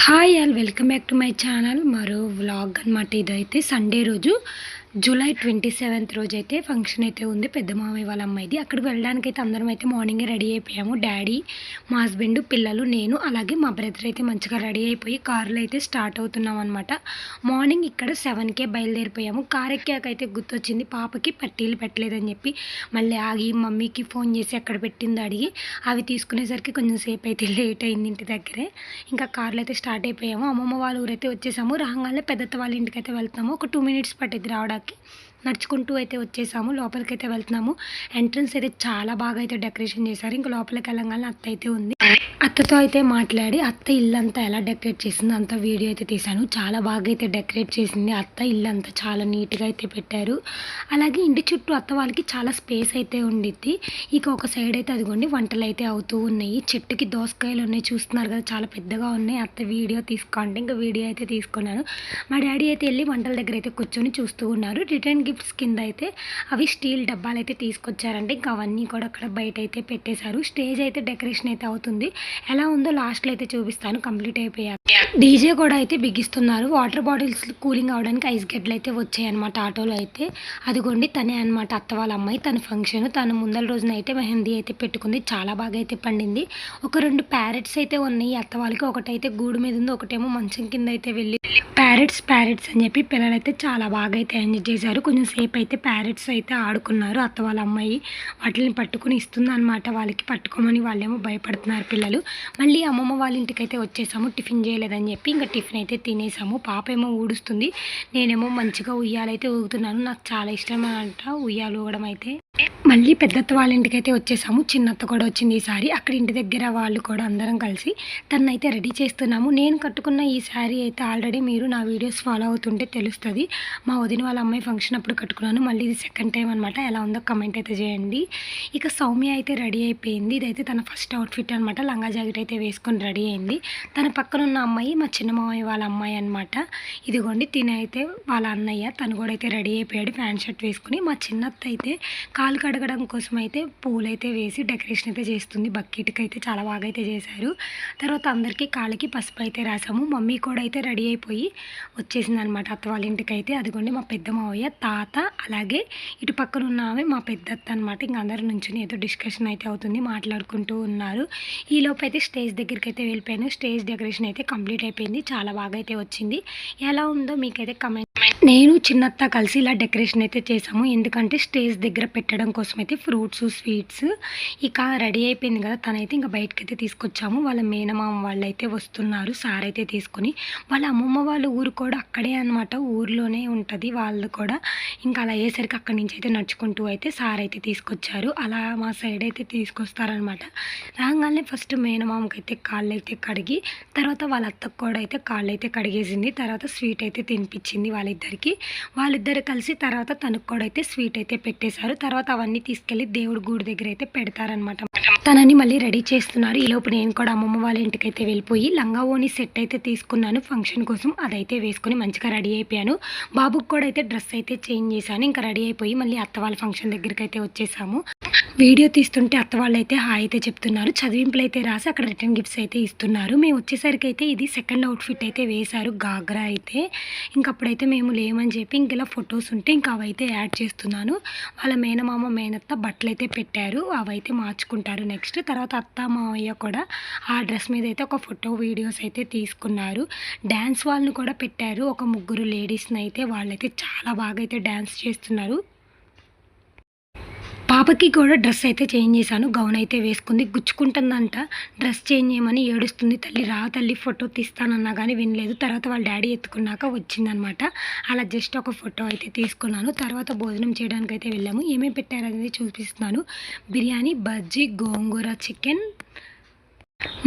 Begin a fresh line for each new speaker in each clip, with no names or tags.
Hi all welcome back to my channel. మరో vlog అనమాట ఇదైతే. సండే రోజు. జూలై ట్వంటీ సెవెంత్ రోజు అయితే ఫంక్షన్ అయితే ఉంది. పెద్ద మామయ్య వాళ్ళ అమ్మాయిది. అక్కడికి వెళ్ళడానికి అయితే అందరం అయితే మార్నింగే రెడీ అయిపోయాము. డాడీ మా హస్బెండ్ పిల్లలు నేను అలాగే మా బ్రదర్ అయితే మంచిగా రెడీ అయిపోయి కారులో అయితే స్టార్ట్ అవుతున్నాం అనమాట మార్నింగ్ ఇక్కడ సెవెన్కే బయలుదేరిపోయాము. కార్ ఎక్కాకైతే గుర్తొచ్చింది. పాపకి పట్టీలు పెట్టలేదని చెప్పి మళ్ళీ ఆగి మమ్మీకి ఫోన్ చేసి అక్కడ పెట్టింది అడిగి అవి తీసుకునేసరికి కొంచెం సేపు అయితే లేట్ అయింది ఇంటి దగ్గరే. ఇంకా కార్లో అయితే స్టార్ట్ అయిపోయాము. అమ్మమ్మ వాళ్ళ ఊరైతే వచ్చేసాము. రాగానే పెద్దత్త వాళ్ళ ఇంటికి అయితే వెళ్తాము ఒక టూ మినిట్స్ పట్టింది రావడానికి. నడుచుకుంటూ అయితే వచ్చేసాము. లోపలికి అయితే వెళ్తున్నాము. ఎంట్రన్స్ అయితే చాలా బాగా అయితే డెకరేషన్ చేశారు. ఇంకా లోపలికి వెళ్ళంగానే అత్త అయితే ఉంది. అత్తతో అయితే మాట్లాడి అత్త ఇల్లంతా ఎలా డెకరేట్ చేసిందో అంత వీడియో అయితే తీశాను. చాలా బాగా అయితే డెకరేట్ చేసింది. అత్త ఇల్లంతా చాలా నీట్గా అయితే పెట్టారు. అలాగే ఇంటి చుట్టూ అత్త వాళ్ళకి చాలా స్పేస్ అయితే ఉండిద్ది. ఇక ఒక సైడ్ అయితే అదిగోండి వంటలు అయితే అవుతూ ఉన్నాయి. చెట్టుకి దోసకాయలు ఉన్నాయి. చూస్తున్నారు కదా చాలా పెద్దగా ఉన్నాయి. అత్త వీడియో తీసుకోండి. ఇంకా వీడియో అయితే తీసుకున్నాను. మా డాడీ అయితే వెళ్ళి వంటల దగ్గర అయితే కూర్చొని చూస్తూ ఉన్నారు. రిటర్న్ గిఫ్ట్స్ కింద అయితే అవి స్టీల్ డబ్బాలు అయితే తీసుకొచ్చారంటే. ఇంకా అవన్నీ కూడా అక్కడ బయట అయితే పెట్టేశారు. స్టేజ్ అయితే డెకరేషన్ అయితే అవుతుంది. ఎలా ఉందో లాస్ట్లో అయితే చూపిస్తాను. కంప్లీట్ అయిపోయారు డీజే కూడా అయితే బిగిస్తున్నారు. వాటర్ బాటిల్స్ కూలింగ్ అవడానికి ఐస్ గడ్డలు అయితే వచ్చాయి అనమాట ఆటోలో అయితే. అదిగోండి తనే అనమాట అత్త వాళ్ళ అమ్మాయి. తన ఫంక్షన్ తను ముందల రోజున అయితే మెహందీ అయితే పెట్టుకుంది. చాలా బాగా అయితే పండింది. ఒక రెండు ప్యారెట్స్ అయితే ఉన్నాయి. అత్త వాళ్ళకి ఒకటైతే గూడు మీద ఉంది. ఒకటేమో మంచం కింద అయితే వెళ్ళి ప్యారెట్స్ ప్యారెట్స్ అని చెప్పి పిల్లలైతే చాలా బాగా అయితే ఎంజాయ్ చేశారు. కొంచెం సేపు అయితే ప్యారెట్స్ అయితే ఆడుకున్నారు అత్త వాళ్ళ అమ్మాయి. వాటిని పట్టుకుని ఇస్తుంది అనమాట వాళ్ళకి పట్టుకోమని వాళ్ళేమో భయపడుతున్నారు. పిల్లలు. మళ్ళీ అమ్మమ్మ వాళ్ళ ఇంటికి అయితే వచ్చేసాము టిఫిన్ చేయలేదని చెప్పి ఇంకా టిఫిన్ అయితే తినేసాము. పాప ఏమో ఊడుస్తుంది. నేనేమో మంచిగా ఉయ్యాలైతే ఊగుతున్నాను. నాకు చాలా ఇష్టం అంట ఉయ్యాలు ఊగడం అయితే. మళ్ళీ పెద్దత్త వాళ్ళ ఇంటికి అయితే వచ్చేసాము. చిన్నత్త కూడా వచ్చింది ఈసారి అక్కడ ఇంటి దగ్గర వాళ్ళు కూడా అందరం కలిసి తనైతే రెడీ చేస్తున్నాము. నేను కట్టుకున్న ఈ శారీ అయితే ఆల్రెడీ మీరు నా వీడియోస్ ఫాలో అవుతుంటే తెలుస్తుంది. మా వదిన వాళ్ళ అమ్మాయి ఫంక్షన్ అప్పుడు కట్టుకున్నాను. మళ్ళీ ఇది సెకండ్ టైం అనమాట ఎలా ఉందో కమెంట్ అయితే చేయండి. ఇక సౌమ్య అయితే రెడీ అయిపోయింది. ఇదైతే తన ఫస్ట్ అవుట్ఫిట్ అనమాట లంగా జాకెట్ అయితే వేసుకొని రెడీ అయింది. తన పక్కన ఉన్న అమ్మాయి మా చిన్న మామయ్య వాళ్ళ అమ్మాయి అనమాట. ఇదిగోండి తిన అయితే వాళ్ళ అన్నయ్య తను కూడా అయితే రెడీ అయిపోయాడు. ప్యాంట్ షర్ట్ వేసుకుని మా చిన్నత్త అయితే కాలు కడగడం కోసం అయితే పూలైతే వేసి డెకరేషన్ అయితే చేస్తుంది. బకెట్కి అయితే చాలా బాగా అయితే చేశారు. తర్వాత అందరికీ కాళ్ళకి పసుపు అయితే రాసాము. మమ్మీ కూడా అయితే రెడీ అయిపోయి వచ్చేసింది అనమాట అత్త వాళ్ళ ఇంటికి అయితే. అదిగోండి మా పెద్ద మావయ్య తాత అలాగే ఇటు పక్కన ఉన్న ఆమె మా పెద్దత్త అనమాట. ఇంక అందరి నుంచి ఏదో డిస్కషన్ అయితే అవుతుంది మాట్లాడుకుంటూ ఉన్నారు. ఈ అయితే స్టేజ్ దగ్గరికి అయితే వెళ్ళిపోయాను. స్టేజ్ డెకరేషన్ అయితే కంప్లీట్ అయిపోయింది. చాలా బాగా అయితే వచ్చింది. ఎలా ఉందో మీకైతే కమెంట్ నేను చిన్నత్త కలిసి ఇలా డెకరేషన్ అయితే చేసాము ఎందుకంటే స్టేజ్ దగ్గర పెట్టడం కోసం అయితే ఫ్రూట్స్ స్వీట్స్ ఇక రెడీ అయిపోయింది కదా. తనైతే ఇంకా బయటకు అయితే తీసుకొచ్చాము. వాళ్ళ మేనమామ వాళ్ళు అయితే వస్తున్నారు. సార్ అయితే తీసుకొని వాళ్ళ అమ్మమ్మ వాళ్ళ ఊరు కూడా అక్కడే అనమాట ఊర్లోనే ఉంటుంది వాళ్ళు కూడా. ఇంకా అలా అయ్యేసరికి అక్కడి నుంచి అయితే నడుచుకుంటూ అయితే సార్ అయితే తీసుకొచ్చారు. అలా మా సైడ్ అయితే తీసుకొస్తారనమాట రాగానే ఫస్ట్ మేనమామకి అయితే కాళ్ళు అయితే కడిగి తర్వాత వాళ్ళ అత్తకు కూడా అయితే కాళ్ళు అయితే కడిగేసింది. తర్వాత స్వీట్ అయితే తినిపించింది వాళ్ళిద్దరికి వాళ్ళిద్దరు కలిసి తర్వాత తనకు కూడా అయితే స్వీట్ అయితే పెట్టేశారు. తర్వాత అవన్నీ తీసుకెళ్ళి దేవుడి గుడి దగ్గర అయితే పెడతారనమాట తనని మళ్ళీ రెడీ చేస్తున్నారు. ఈలోపు నేను కూడా అమ్మమ్మ వాళ్ళ ఇంటికి అయితే వెళ్ళిపోయి లంగా ఓని సెట్ అయితే తీసుకున్నాను. ఫంక్షన్ కోసం అదైతే వేసుకొని మంచిగా రెడీ అయిపోయాను. బాబుకి కూడా అయితే డ్రెస్ అయితే చేంజ్ చేశాను. ఇంకా రెడీ అయిపోయి మళ్ళీ అత్త వాళ్ళ ఫంక్షన్ దగ్గరికి అయితే వచ్చేసాము. వీడియో తీస్తుంటే అత్త వాళ్ళు అయితే హాయ్ అయితే చెప్తున్నారు. చదివింపులు అయితే రాసి అక్కడ రిటర్న్ గిఫ్ట్స్ అయితే ఇస్తున్నారు. మేము వచ్చేసరికి అయితే ఇది సెకండ్ అవుట్ఫిట్ అయితే వేశారు. గాగ్రా అయితే. ఇంకా అప్పుడైతే మేము లేమని చెప్పి ఇంక ఇలా ఫొటోస్ ఉంటే ఇంకా అవైతే యాడ్ చేస్తున్నాను. వాళ్ళ మేనమామ మేనత్త బట్టలు అయితే పెట్టారు. అవైతే మార్చుకుంటారు నెక్స్ట్. తర్వాత అత్త మామయ్య కూడా ఆ డ్రెస్ మీద అయితే ఒక ఫోటో వీడియోస్ అయితే తీసుకున్నారు. డ్యాన్స్ వాళ్ళని కూడా పెట్టారు. ఒక ముగ్గురు లేడీస్ని అయితే వాళ్ళైతే చాలా బాగా అయితే డ్యాన్స్ చేస్తున్నారు. పాపకి కూడా డ్రెస్ అయితే చేంజ్ చేశాను. గౌన్ అయితే వేసుకుంది. గుచ్చుకుంటుందంట. డ్రెస్ చేంజ్ చేయమని ఏడుస్తుంది. తల్లి రా తల్లి ఫోటో తీస్తానన్నా కానీ వినలేదు. తర్వాత వాళ్ళ డాడీ ఎత్తుకున్నాక వచ్చిందనమాట. అలా జస్ట్ ఒక ఫోటో అయితే తీసుకున్నాను. తర్వాత భోజనం చేయడానికి అయితే వెళ్ళాము. ఏమేమి పెట్టారనేది చూపిస్తున్నాను. Biryani bajji gongura chicken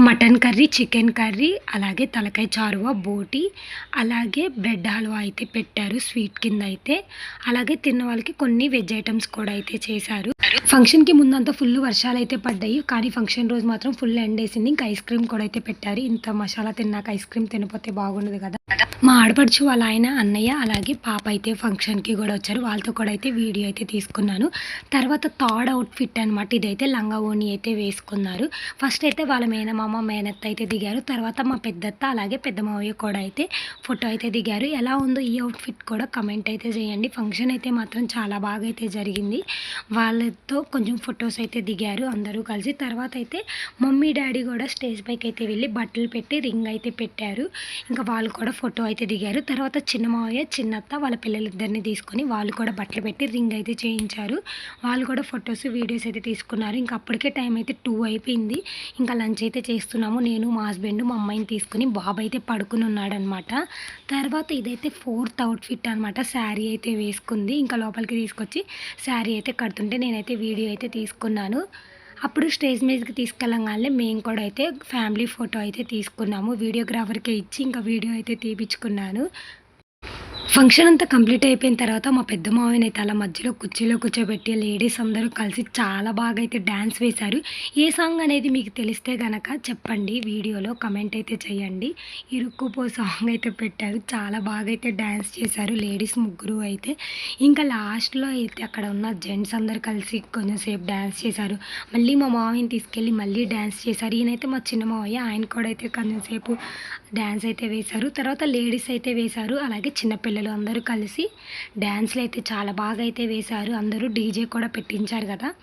mutton curry chicken curry అలాగే తలకాయ చారువ బోటి అలాగే బ్రెడ్ హల్వా అయితే పెట్టారు స్వీట్ కింద అయితే. అలాగే తిన్న వాళ్ళకి కొన్ని వెజ్ ఐటమ్స్ కూడా అయితే చేశారు. ఫంక్షన్కి ముందంతా ఫుల్ వర్షాలు అయితే పడ్డాయి. కానీ ఫంక్షన్ రోజు మాత్రం ఫుల్ ఎండ్ వేసింది. ఇంకా ఐస్ క్రీమ్ కూడా అయితే పెట్టారు. ఇంత మసాలా తిన్నాక ఐస్ క్రీమ్ తినపోతే బాగుండదు కదా. మా ఆడపడుచు వాళ్ళ ఆయన అన్నయ్య అలాగే పాప అయితే ఫంక్షన్కి కూడా వచ్చారు. వాళ్ళతో కూడా అయితే వీడియో అయితే తీసుకున్నాను. తర్వాత థర్డ్ అవుట్ఫిట్ అనమాట ఇదైతే లంగా ఓణి అయితే వేసుకున్నారు. ఫస్ట్ అయితే వాళ్ళ మేనమామ మేనత్త అయితే దిగారు. తర్వాత మా పెద్దత్త అలాగే పెద్ద మావయ్య కూడా అయితే ఫోటో అయితే దిగారు. ఎలా ఉందో ఈ అవుట్ఫిట్ కూడా కమెంట్ అయితే చేయండి. ఫంక్షన్ అయితే మాత్రం చాలా బాగా అయితే జరిగింది. వాళ్ళ వాళ్ళతో కొంచెం ఫొటోస్ అయితే దిగారు అందరూ కలిసి. తర్వాత అయితే మమ్మీ డాడీ కూడా స్టేజ్ పైకి అయితే వెళ్ళి బట్టలు పెట్టి రింగ్ అయితే పెట్టారు. ఇంకా వాళ్ళు కూడా ఫోటో అయితే దిగారు. తర్వాత చిన్న మావయ్య చిన్నత్త వాళ్ళ పిల్లలిద్దరిని తీసుకొని వాళ్ళు కూడా బట్టలు పెట్టి రింగ్ అయితే చేయించారు. వాళ్ళు కూడా ఫొటోస్ వీడియోస్ అయితే తీసుకున్నారు. ఇంకా అప్పటికే టైం అయితే టూ అయిపోయింది. ఇంకా లంచ్ అయితే చేస్తున్నాము. నేను మా హస్బెండ్ మా అమ్మాయిని తీసుకుని బాబు అయితే పడుకుని ఉన్నాడనమాట తర్వాత ఇదైతే ఫోర్త్ అవుట్ఫిట్ అనమాట శారీ అయితే వేసుకుంది. ఇంకా లోపలికి తీసుకొచ్చి శారీ అయితే కడుతుంటే నేనైతే వీడియో అయితే తీసుకున్నాను. అప్పుడు స్టేజ్ మీదకి తీసుకెళ్ళగానే మేము కూడా అయితే ఫ్యామిలీ ఫోటో అయితే తీసుకున్నాము. వీడియోగ్రాఫర్కి ఇచ్చి ఇంకా వీడియో అయితే తీపించుకున్నాను ఫంక్షన్ అంతా కంప్లీట్ అయిపోయిన తర్వాత మా పెద్ద మావయ్యని అయితే అలా మధ్యలో కుర్చీలో కూర్చోబెట్టి లేడీస్ అందరూ కలిసి చాలా బాగా అయితే డ్యాన్స్ వేశారు. ఏ సాంగ్ అనేది మీకు తెలిస్తే గనక చెప్పండి వీడియోలో కమెంట్ అయితే చేయండి. ఇరుక్కుపో సాంగ్ అయితే పెట్టారు. చాలా బాగా అయితే డ్యాన్స్ చేశారు లేడీస్ ముగ్గురు అయితే. ఇంకా లాస్ట్లో అయితే అక్కడ ఉన్న జెంట్స్ అందరు కలిసి కొంచెంసేపు డ్యాన్స్ చేశారు. మళ్ళీ మా మావయ్యని తీసుకెళ్ళి మళ్ళీ డ్యాన్స్ చేశారు. ఈయనైతే మా చిన్న మావయ్య ఆయన కూడా అయితే కొంచెం సేపు డ్యాన్స్ అయితే వేశారు. తర్వాత లేడీస్ అయితే వేశారు. అలాగే చిన్నపిల్లలు అందరూ కలిసి డ్యాన్స్లు అయితే చాలా బాగా అయితే వేశారు. అందరూ డీజే కూడా పెట్టించారు కదా.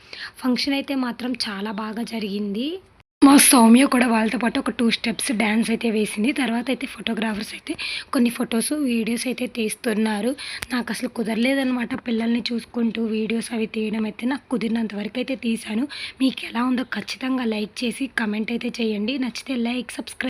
ఫంక్షన్ అయితే మాత్రం చాలా బాగా జరిగింది. మా సౌమ్య కూడా వాళ్ళతో పాటు ఒక టూ స్టెప్స్ డ్యాన్స్ అయితే వేసింది. తర్వాత అయితే ఫోటోగ్రాఫర్స్ అయితే కొన్ని ఫొటోస్ వీడియోస్ అయితే తీస్తున్నారు. నాకు అసలు కుదరలేదనమాట పిల్లల్ని చూసుకుంటూ వీడియోస్ అవి తీయడం అయితే. నాకు కుదిరినంత వరకు అయితే తీశాను. మీకు ఎలా ఉందో ఖచ్చితంగా లైక్ చేసి కమెంట్ అయితే చేయండి. నచ్చితే లైక్ సబ్స్క్రైబ్